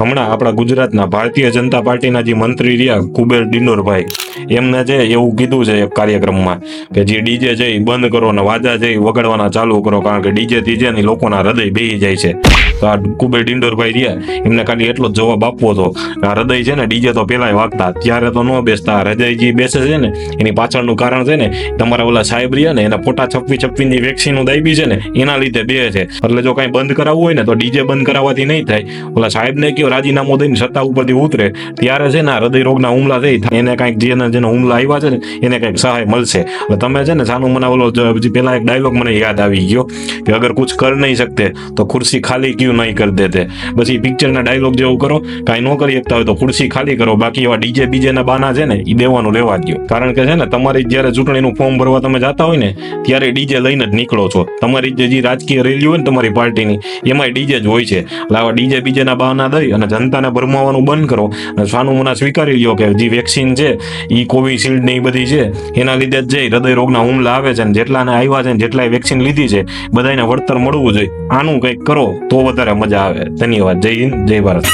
હમણાં આપણા ગુજરાતના ભારતીય જનતા પાર્ટીના જે મંત્રી રહ્યા કુબેર ડિંડોરભાઈ, એમને છે એવું કીધું છે એક કાર્યક્રમમાં કે જે ડીજે છે એ બંધ કરો ને વાજા છે એ વગાડવાના ચાલુ કરો કારણ કે ડીજે તીજે ની લોકોના હૃદય બેહી જાય છે. તો આ કુબેર ડિંડોરભાઈ રહ્યા, એમને ખાલી એટલો જ જવાબ આપવો હતો. આ હૃદય છે ને ડીજે તો પેલા વાગતા, ત્યારે તો ન બેસતા. હૃદય જે બેસે છે ને, એની પાછળનું કારણ છે ને, તમારા ઓલા સાહેબ રહ્યા ને, એના ફોટા છપ્પી છપ્પીની વેક્સિનો દાબી છે ને, એના લીધે બે છે. એટલે જો કાંઈ બંધ કરાવવું હોય ને, તો ડીજે બંધ કરાવવાથી નહીં થાય. ઓલા સાહેબને કયો રાજીનામું દઈને સત્તા ઉપરથી ઉતરે, ત્યારે છે ને હૃદય રોગના હુમલા થઈ એને કાંઈક જેને જેને હુમલા આવ્યા છે ને, એને કંઈક સહાય મળશે. એટલે તમે છે ને સાનું મને ઓલો પેલા એક ડાયલોગ મને યાદ આવી ગયો, કે અગર કુછ કર નહીં શકતે, તો ખુરશી ખાલી ક્યું નહીં કર દેતે. પછી પિક્ચરના ડાયલોગ જેવું કરો, કાંઈ ન કરી શકતા હોય તો ખુરશી ખાલી કરો. બાકી એવા ડીજે બીજેના બાના છે ને એ દેવાનું લેવા ગયો કારણ કે છે ને, તમારી જ્યારે ચૂંટણીનું ફોર્મ ભરવા તમે જતા હોય ને, ત્યારે ડીજે લઈને જ નીકળો છો. તમારી જે રાજકીય રેલી હોય ને તમારી પાર્ટીની, એમાંય ડીજે જ હોય છે. એટલે આવા ડીજે બીજેના બહાના દઈ અને જનતાને ભરમાવાનું બંધ કરો. અને સ્વાનુમુના સ્વીકારી લ્યો કે જે વેક્સિન છે એ કોવિશિલ્ડ ને એ બધી છે, એના લીધે જ જે હૃદય રોગના હુમલા આવે છે ને જેટલાને આવ્યા છે ને જેટલાએ વેક્સિન લીધી છે બધાને વળતર મળવું જોઈએ. આનું કંઈક કરો તો વધારે મજા આવે. ધન્યવાદ. જય હિન્દ, જય ભારત.